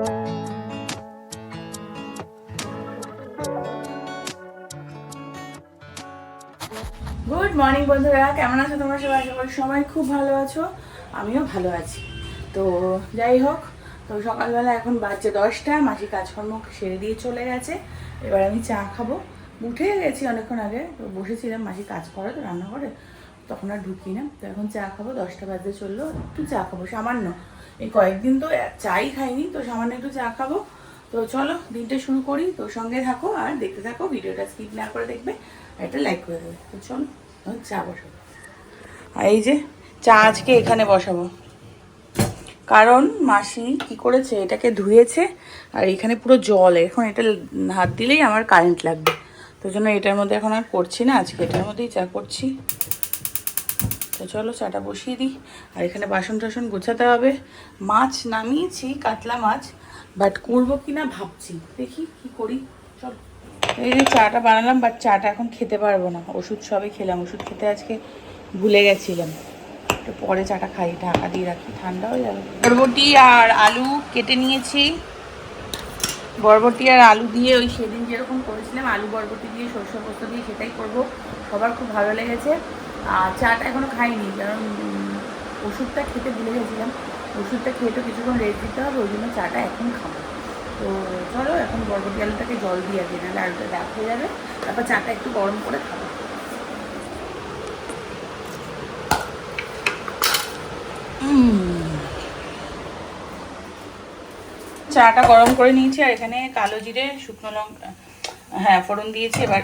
Good morning বন্ধুরা। কেমন আছো তোমরা সবাই? আশা করি সবাই খুব ভালো আছো। আমিও ভালো আছি। তো যাই হোক, তো সকালবেলা এখন বাজছে দশটা। মাসি কাজকর্ম সেরে দিয়ে চলে গেছে। এবার আমি চা খাব। উঠে গেছি অনেকক্ষণ আগে। তো বসেছিলাম, মাসি কাজ করে তো, রান্না করে। তখন আর ঢুকি না। তো এখন চা খাব। দশটা বাজতে চলল। একটু চা খাব, সামান্য। এই কয়েকদিন তো চাই খাইনি, তো সামান্য একটু চা খাব। তো চলো, দিনটা শুরু করি। তো সঙ্গে থাকো আর দেখতে থাকো, ভিডিওটা স্কিপ না করে দেখবে, আর একটা লাইক করে দেবে। তো চলো চা বসাবো। আর এই যে চা আজকে এখানে বসাবো। কারণ মাসি কি করেছে, এটাকে ধুয়েছে, আর এখানে পুরো জল। এখন এটা হাত দিলেই আমার কারেন্ট লাগবে। তো জন্য এটার মধ্যে এখন আর করছি না, আজকে এটার মধ্যেই চা করছি। তো চলো চাটা বসিয়ে দিই। আর এখানে বাসন টাসন গোছাতে হবে। মাছ নামিয়েছি, কাতলা মাছ বাট করব কি না ভাবছি। দেখি কি করি। চল। এই যে চাটা বানালাম বাট চাটা এখন খেতে পারব না। ওষুধ সবে খেলাম। ওষুধ খেতে আজকে ভুলে গেছিলাম। একটু পরে চাটা খাই, ঢাকা দিয়ে রাখি। ঠান্ডা হয়ে যাবে। বরবটি আর আলু কেটে নিয়েছি। বরবটি আর আলু দিয়ে ওই সেদিন যেরকম করেছিলাম, আলু বরবটি দিয়ে সরষে পোস্ত দিয়ে সেটাই করব। সবার খুব ভালো লেগেছে। আর চাটা এখনও খাইনি, কারণ ওষুধটা খেতে ভুলে গেছিলাম। ওষুধটা খেয়ে তো কিছুক্ষণ রেস্ট দিতে হবে, ওই জন্য চাটা এখন খাব। তো চলো, এখন বরবটি আলুটাকে জল দিয়ে দিই নাহলে আলুটা ডাক হয়ে যাবে। তারপর চাটা একটু গরম করে খাব। চাটা গরম করে নিয়েছি, আর এখানে কালো জিরে, শুকনো লঙ্কা হ্যাঁ ফোড়ন দিয়েছি, এবার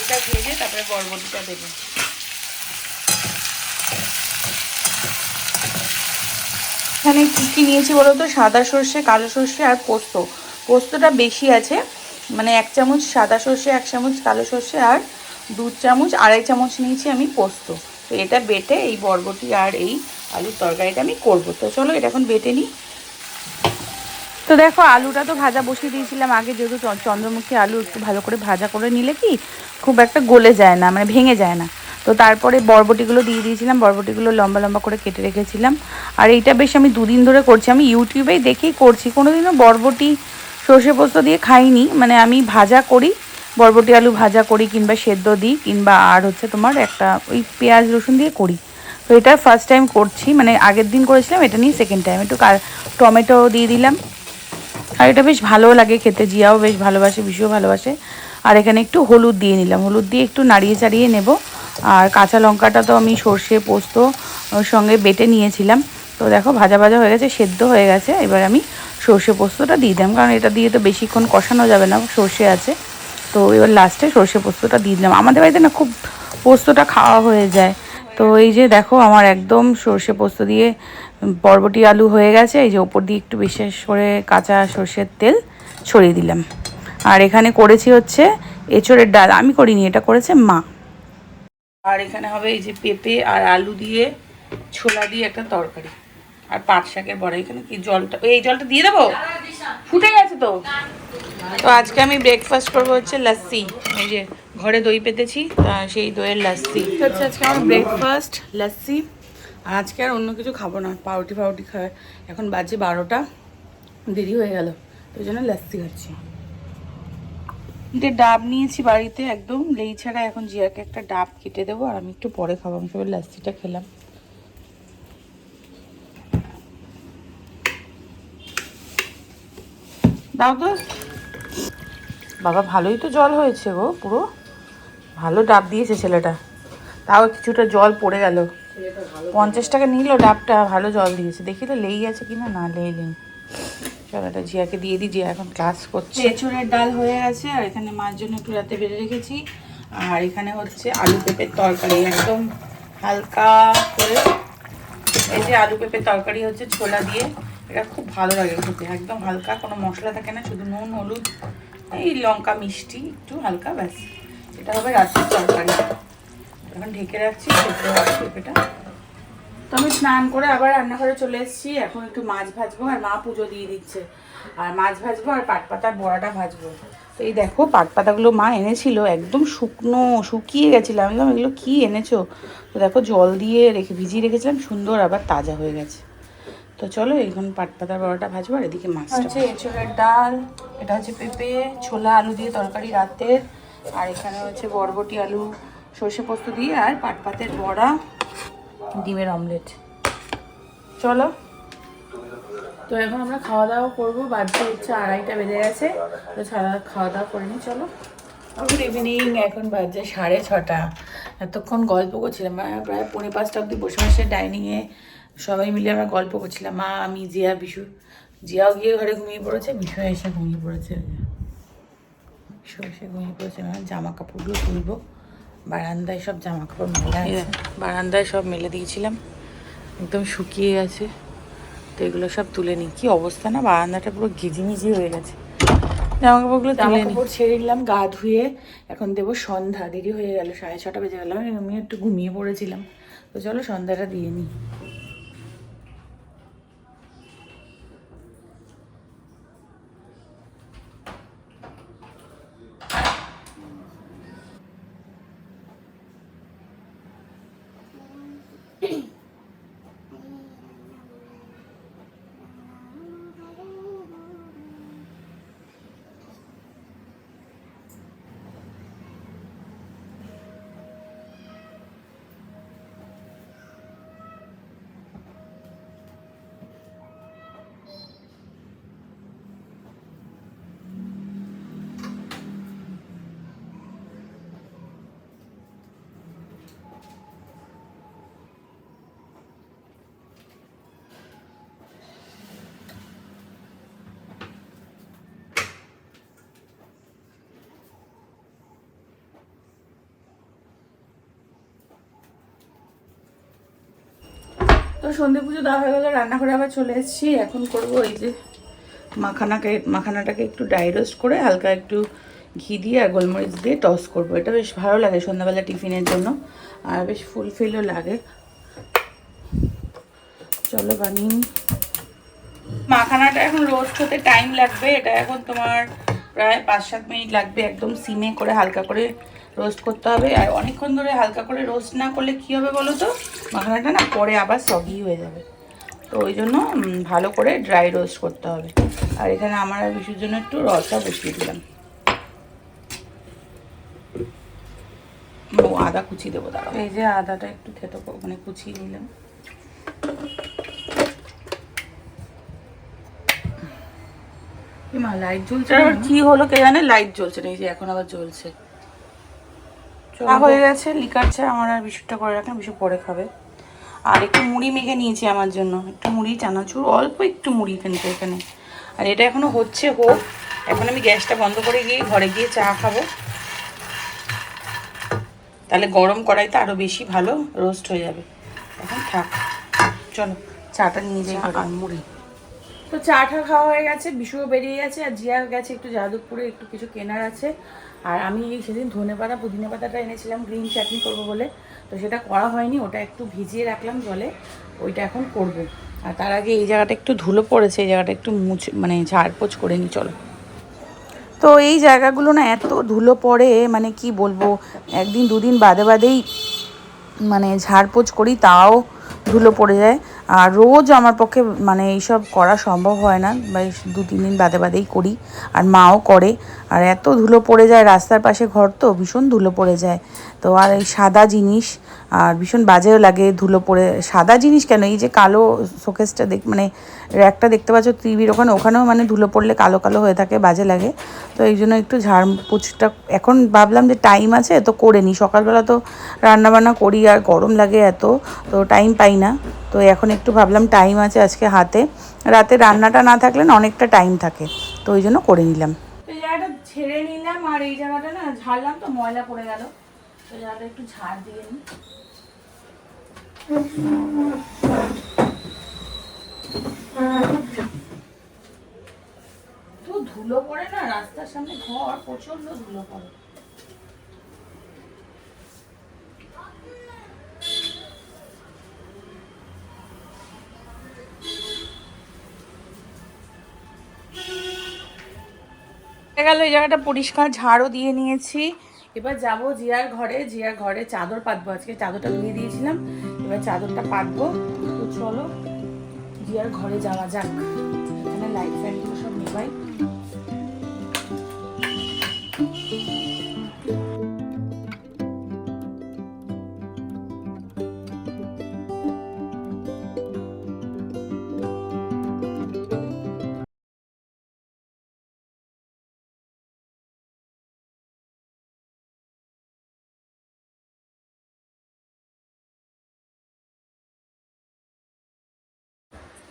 আলুটা ভেজে তারপরে বরবটিটা দেবো। এখানে কী কী নিয়েছি বলো তো? সাদা সর্ষে, কালো সর্ষে আর পোস্ত। পোস্তটা বেশি আছে। মানে এক চামচ সাদা সর্ষে, এক চামচ কালো সর্ষে আর দু চামচ, আড়াই চামচ নিয়েছি আমি পোস্ত। তো এটা বেটে এই বরবটি আর এই আলুর তরকারিটা আমি করব। তো চলো এটা এখন বেটে নিই। তো দেখো, আলুটা তো ভাজা বসিয়ে দিয়েছিলাম। আগে যেহেতু চন্দ্রমুখী আলু একটু ভালো করে ভাজা করে নিলে কি খুব একটা গলে যায় না মানে ভেঙে যায় না। তো তারপরে বরবটিগুলো দিয়ে দিয়েছিলাম, বরবটিগুলো লম্বা লম্বা করে কেটে রেখেছিলাম। আর এইটা বেশ আমি দুদিন ধরে করছি, আমি ইউটিউবেই দেখেই করছি। কোনোদিনও বরবটি সর্ষে পোস্ত দিয়ে খাইনি মানে আমি ভাজা করি, বরবটি আলু ভাজা করি, কিংবা সেদ্ধ দিই, কিংবা আর হচ্ছে তোমার একটা ওই পেঁয়াজ রসুন দিয়ে করি। তো এটা ফার্স্ট টাইম করছি মানে আগের দিন করেছিলাম, এটা নিয়ে সেকেন্ড টাইম একটু টমেটো দিয়ে দিলাম আর এটা বেশ ভালোও লাগে খেতে, জিয়াও বেশ ভালোবাসে, বিশুও ভালোবাসে। আর এখানে একটু হলুদ দিয়ে নিলাম, হলুদ দিয়ে একটু নাড়িয়ে চাড়িয়ে নেব। আর কাঁচা লঙ্কাটা তো আমি সর্ষে, পোস্ত সঙ্গে বেটে নিয়েছিলাম। তো দেখো, ভাজা ভাজা হয়ে গেছে, সেদ্ধ হয়ে গেছে। এবার আমি সর্ষে, পোস্তটা দিয়ে দিলাম, কারণ এটা দিয়ে তো বেশিক্ষণ কষানো যাবে না, সর্ষে আছে। তো এবার লাস্টে সর্ষে, পোস্তটা দিয়ে দিলাম। আমাদের বাড়িতে না খুব পোস্তটা খাওয়া হয়ে যায়। তো এই যে দেখো, আমার একদম সর্ষে, পোস্ত দিয়ে বরবটি আলু হয়ে গেছে, এই যে ওপর দিয়ে একটু বিশেষ করে কাঁচা সর্ষের তেল ছড়িয়ে দিলাম। আর এখানে করেছি হচ্ছে এঁচড়ের ডাল, আমি করিনি, এটা করেছে মা। আর এখানে হবে এই যে পেঁপে আর আলু দিয়ে ছোলা দিয়ে একটা তরকারি। আর পাট শাকের বড়া, এখানে কি জলটা, এই জলটা দিয়ে দেবো? ফুটে গেছে তো। তো আজকে আমি ব্রেকফাস্ট করব হচ্ছে লাস্সি। এই যে ঘরে দই পেতেছি সেই দইয়ের লাস্সি। হচ্ছে আজকে আমার ব্রেকফাস্ট লাস্সি। আর আজকে আর অন্য কিছু খাব না, পাউরুটি ফাউটি খায়। এখন বাজে বারোটা, দেরি হয়ে গেল, তো ওই জন্য লাস্সি খাচ্ছি। ডাব নিয়েছি বাড়িতে একদম, লেই ছাড়া এখন জিয়াকে একটা ডাব কেটে দেবো, আর আমি একটু পরে খাব, আমি সবাই লাস্সিটা খেলাম। দাও তো। বাবা ভালোই তো জল হয়েছে গো, পুরো। ভালো ডাব দিয়েছে ছেলেটা। তাও কিছুটা জল পড়ে গেল। পঞ্চাশ টাকা নিল ডাবটা ভালো জল দিয়েছে। দেখি তো লেই আছে কিনা? না লেই নেই। চল এটা জিয়াকে দিয়ে দিই জিয়া এখন ক্লাস করছে। এঁচুড়ের ডাল হয়ে গেছে আর এখানে মার জন্য একটু রাতে বেড়ে রেখেছি। আর এখানে হচ্ছে আলু পেঁপের তরকারি একদম হালকা করে। এই যে আলু পেঁপের তরকারি হচ্ছে ছোলা দিয়ে এটা খুব ভালো লাগে খেতে। একদম হালকা কোনো মশলা থাকে না শুধু নুন হলুদ এই লঙ্কা মিষ্টি একটু হালকা ব্যাস। এটা হবে রাত্রির তরকারি। এখন ঢেকে রাখছি সেদ্ধ পেঁপেটা। তো আমি স্নান করে আবার রান্নাঘরে চলে এসেছি। এখন একটু মাছ ভাজবো আর মা পুজো দিয়ে দিচ্ছে। আর মাছ ভাজবো আর পাট পাতার বড়াটা ভাজবো। তো এই দেখো পাট পাতাগুলো মা এনেছিল একদম শুকনো শুকিয়ে গেছিল। আমি বললাম এগুলো কী এনেছো? তো দেখো জল দিয়ে রেখে ভিজিয়ে রেখেছিলাম সুন্দর আবার তাজা হয়ে গেছে। তো চলো এখন পাট পাতার বড়াটা ভাজবো আর এদিকে মাছ হচ্ছে এঁচড়ের ডাল এটা হচ্ছে পেঁপে ছোলা আলু দিয়ে তরকারি রাতের। আর এখানে হচ্ছে বরবটি আলু সর্ষে পোস্ত দিয়ে আর পাট পাতের বড়া, ডিমের অমলেট। চলো। তো এখন আমরা খাওয়া দাওয়া করব। বাজে হচ্ছে আড়াইটা বেজে গেছে। তো সারা খাওয়া দাওয়া করে নিই, চলো। গুড ইভিনিং এখন বাজে সাড়ে ছটা। এতক্ষণ গল্প করছিলাম। প্রায় পৌনে পাঁচটা অবধি বসে বসে ডাইনিংয়ে সবাই মিলে আমরা গল্প করছিলাম। মা, আমি, জিয়া, বিশু। জিয়াও গিয়ে ঘরে ঘুমিয়ে পড়েছে, বিশু এসে ঘুমিয়ে পড়েছে। বিশু এসে ঘুমিয়ে পড়েছে। জামা কাপড়গুলো তুলবো। বারান্দায় সব জামা কাপড় মেলে বারান্দায় সব মেলে দিয়েছিলাম। একদম শুকিয়ে গেছে। তো এগুলো সব তুলে নিই। কি অবস্থা না? বারান্দাটা পুরো ঘিজিমিজি হয়ে গেছে। জামা কাপড়গুলো জামা কাপড় ছেড়ে নিলাম গা ধুয়ে এখন দেবো সন্ধ্যা। দেরি হয়ে গেল সাড়ে ছটা বেজে গেলাম আমি একটু ঘুমিয়ে পড়েছিলাম। তো চলো সন্ধ্যাটা দিয়ে নিই। তো সন্ধে পুজো দেওয়া হয়ে গেলো, রান্নাঘরে আবার চলে এসেছি। এখন করব এই যে মাখানাকে মাখানাটাকে একটু ড্রাই রোস্ট করে হালকা একটু ঘি দিয়ে আর গোলমরিচ দিয়ে টস করব। এটা বেশ ভালো লাগে সন্ধ্যাবেলা টিফিনের জন্য, আর বেশ ফুলফিলও লাগে। চলো বানিয়ে মাখানাটা এখন রোস্ট হতে টাইম লাগবে। এটা এখন তোমার প্রায় পাঁচ সাত মিনিট লাগবে একদম সিমে করে হালকা করে রোস্ট করতে হবে। আর অনেকক্ষণ ধরে হালকা করে রোস্ট না করলে কী হবে বলো তো? মাখানাটা না পরে আবার সগি হয়ে যাবে। তো ওই জন্য ভালো করে ড্রাই রোস্ট করতে হবে। আর এখানে আমার আর বিশুর জন্য একটু রসা বসিয়ে দিলাম। ও আদা কুচি দেবো দাঁড়াও। এই যে আদাটা একটু খেতে মানে কুচিয়ে নিলাম। লাইট জ্বলছে কি হলো কে জানে? লাইট জ্বলছে না এই যে এখন আবার জ্বলছে। চা হয়ে গেছে লিকার চা আমার আর বিশুটা করে রাখেন বিশু পরে খাবে। আর একটু মুড়ি মেখে নিয়েছি আমার জন্য একটু মুড়ি চানাচুর অল্প একটু মুড়ি এখানে এখানে। আর এটা এখনও হচ্ছে হোক। এখন আমি গ্যাসটা বন্ধ করে গিয়ে ঘরে গিয়ে চা খাব। তাহলে গরম কড়াইতে আরও বেশি ভালো রোস্ট হয়ে যাবে। এখন থাক চলো চাটা নিয়ে যাই আর মুড়ি। তো চা টা খাওয়া হয়ে গেছে, বিশুও বেরিয়ে গেছে, আর জিয়া গেছে একটু যাদবপুরে, একটু কিছু কেনার আছে। আর আমি সেদিন ধনে পাতা পুদিনা পাতাটা এনেছিলাম, গ্রিন চাটনি করব বলে। তো সেটা করা হয়নি, ওটা একটু ভিজিয়ে রাখলাম জলে, ওইটা এখন করব। আর তার আগে এই জায়গাটা একটু ধুলো পড়েছে, এই জায়গাটা একটু মুছে মানে ঝাড়পোছ করে নিই চলো। তো এই জায়গাগুলো না এত ধুলো পড়ে মানে কি বলব, একদিন দুদিন বাদে বাদেই মানে ঝাড়পোছ করি, তাও ধুলো পড়ে যায়। আর রোজ আমার পক্ষে মানে এইসব করা সম্ভব হয় না, বা দু, তিন দিন বাদে বাদেই করি, আর মাও করে। আর এত ধুলো পড়ে যায় রাস্তার পাশে ঘর তো, ভীষণ ধুলো পড়ে যায়। তো আর এই সাদা জিনিস, আর ভীষণ বাজেও লাগে ধুলো পড়ে। সাদা জিনিস কেন? এই যে কালো শোকেসটা দেখ মানে র্যাকটা দেখতে পাচ্ছ টিভির ওখানে, ওখানেও মানে ধুলো পড়লে কালো কালো হয়ে থাকে, বাজে লাগে। তো এই জন্য একটু ঝাড় পুছটা এখন ভাবলাম যে টাইম আছে, তো করে নিই। সকালবেলা তো রান্নাবান্না করি, আর গরম লাগে এত, তো টাইম পাই না। তো এখন একটু ভাবলাম টাইম আছে আজকে হাতে। রাতে রান্নাটা না থাকলে না অনেকটা টাইম থাকে। তো ওই জন্য করে নিলাম। এই জায়গাটা ছেড়ে নিলাম আর এই জায়গাটা না ঝাড়লাম তো ময়লা পড়ে গেল। জায়গাটা একটু ঝাড় দিয়ে নিই তো ধুলো পড়ে না, রাস্তার সামনে ঘর প্রচণ্ড ধুলো পড়ে। গেল, এই জায়গাটা পরিষ্কার ঝাড়ও দিয়ে নিয়েছি। এবার যাব জিয়ার ঘরে। জিয়ার ঘরে চাদর পাতবো আজকে। চাদরটা ধুয়ে দিয়েছিলাম। এবার চাদরটা পাতবো। তো চলো, জিয়ার ঘরে যাওয়া যাক। এখানে লাইট ফ্যানগুলো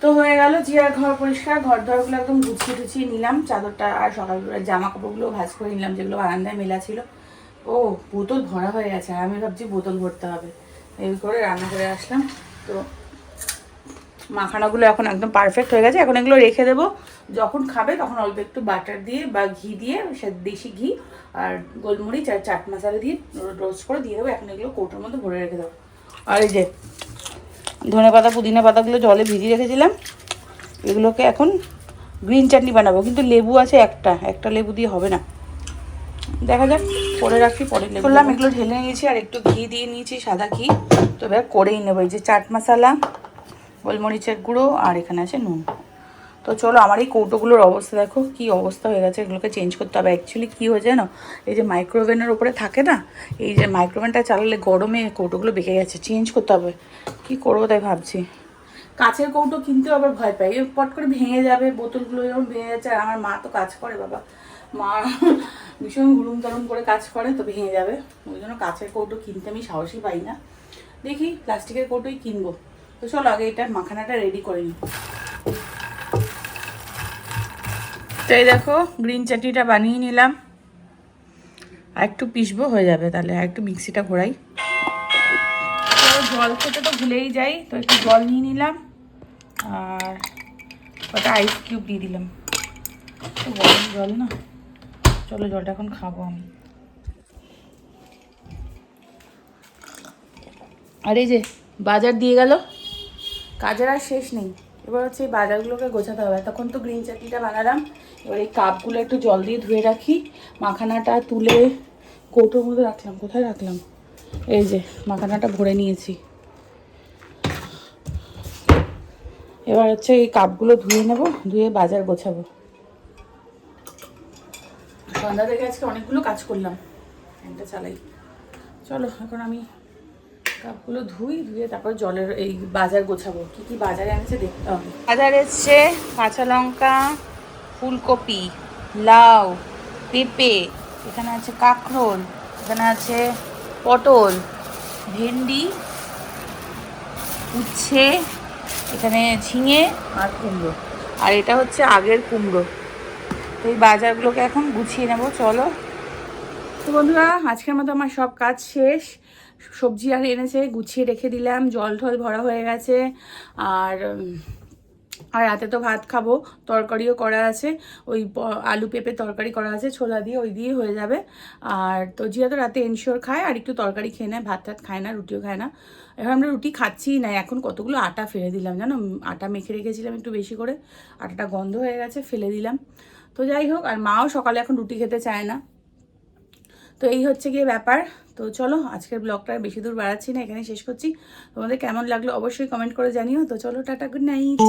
তো হয়ে গেল, জিয়ার ঘর পরিষ্কার ঘর দরগুলো একদম গুছিয়ে টুছিয়ে নিলাম। চাদরটা আর সকালবেলা জামা কাপড়গুলো ভাজ করে নিলাম, যেগুলো বারান্দায় মেলা ছিল। ও, বোতল ভরা হয়ে গেছে। আমি ভাবছি বোতল ভরতে হবে। এই করে রান্না করে আসলাম। তো মাখানাগুলো এখন একদম পারফেক্ট হয়ে গেছে। এখন এগুলো রেখে দেবো। যখন খাবে তখন অল্প একটু বাটার দিয়ে বা ঘি দিয়ে, সে দেশি ঘি আর গোলমরিচ আর চাট মশলা দিয়ে রোস্ট করে দিয়ে দেবো। এখন এগুলো কৌটোর মধ্যে ভরে রেখে দেবো। আর এই যে ধনে পাতা পুদিনা পাতাগুলো জলে ভিজিয়ে রেখেছিলাম। এগুলোকে এখন গ্রিন চাটনি বানাবো। কিন্তু লেবু আছে একটা। একটা লেবু দিয়ে হবে না। দেখা যাক পরে রাখি পরে লেবু করলাম এগুলো ঢেলে নিয়েছি আর একটু ঘি দিয়ে নিয়েছি সাদা ঘি। তো এবার করেই নেব। এই যে চাট মশালা গোলমরিচের গুঁড়ো আর এখানে আছে নুন। তো চলো আমার এই কৌটোগুলোর অবস্থা দেখো, কি অবস্থা হয়ে গেছে, এগুলোকে চেঞ্জ করতে হবে। অ্যাকচুয়ালি কী হয়েছে জানো? এই যে মাইক্রোওভেনের ওপরে থাকে না, এই যে মাইক্রোওভেনটা চালালে গরমে কৌটোগুলো বেঁকে গেছে চেঞ্জ করতে হবে। কি করব তাই ভাবছি। কাছের কৌটো কিনতেও আবার ভয় পাই। পট করে ভেঙে যাবে, বোতলগুলো যেমন ভেঙে যাচ্ছে, আর আমার মা তো কাজ করে, বাবা। মা ভীষণ হুড়ুম তারুম করে কাজ করে, তো ভেঙে যাবে। ওই জন্য কাছের কৌটো কিনতে আমি সাহসই পাই না। দেখি প্লাস্টিকের কৌটোই কিনবো। তো চলো আগে এটা মাখানাটা রেডি করে নিই। তো এই দেখো গ্রিন চাটনিটা বানিয়ে নিলাম। আর একটু পিসবো হয়ে যাবে তাহলে, আর একটু মিক্সিটা ঘোরাই। তো জল খেতে তো ভুলেই যাই, তো একটু জল নিয়ে নিলাম, আর কটা আইস কিউব দিয়ে দিলাম। গরম জল না, চলো জলটা এখন খাব আমি। আর এই যে, বাজার দিয়ে গেল, কাজের আর শেষ নেই। এবার হচ্ছে এই বাজারগুলোকে গোছাতে হবে। তখন তো গ্রিন চাটনিটা বানালাম। এবার এই কাপগুলো একটু জল দিয়ে ধুয়ে রাখি। মাখানাটা তুলে কৌটোর মধ্যে রাখলাম। কোথায় রাখলাম? এই যে, মাখানাটা ভরে নিয়েছি। এবার হচ্ছে এই কাপগুলো ধুয়ে নেব, ধুয়ে বাজার গোছাবো। সন্ধ্যা থেকে আজকে অনেকগুলো কাজ করলাম। একটা চালাই। চলো, এখন আমি কাপগুলো ধুই, ধুয়ে তারপর জলের এই বাজার গোছাবো। কি কি বাজারে এনেছে দেখতে হবে। বাজার এসছে কাঁচা লঙ্কা, ফুলকপি, লাউ, পেঁপে, এখানে আছে কাঁকরোল, এখানে আছে পটল, ভেন্ডি, উচ্ছে, এখানে ঝিঙে আর কুমড়ো। আর এটা হচ্ছে আগের কুমড়ো। তো এই বাজারগুলোকে এখন গুছিয়ে নেব, চলো। তো বন্ধুরা, আজকের মতো আমার সব কাজ শেষ। সবজি আর এনেছে, গুছিয়ে রেখে দিলাম, জল ঢল ভরা হয়ে গেছে। আর আর রাতে তো ভাত খাব, তরকারিও করা আছে। ওই আলু পেঁপে তরকারি করা আছে, ছোলা দিয়ে, ওই দিয়ে হয়ে যাবে। আর তো জিয়া তো রাতে এনশিওর খায়, আর একটু তরকারি খেয়ে নেয়, ভাত টাত খায় না, রুটিও খায় না। এখন আমরা রুটি খাচ্ছিই না, এখন কতগুলো আটা ফেলে দিলাম জানো? আটা মেখে রেখেছিলাম একটু বেশি করে, আটাটা গন্ধ হয়ে গেছে, ফেলে দিলাম। তো যাই হোক, আর মাও সকালে এখন রুটি খেতে চায় না। তো এই হচ্ছে গিয়ে ব্যাপার। তো চলো, আজকের ব্লগটা বেশি দূর বাড়াচ্ছি না এখানে শেষ করছি। তোমাদের কেমন লাগল অবশ্যই কমেন্ট করে জানিও। তো চলো, টাটা গুড নাইট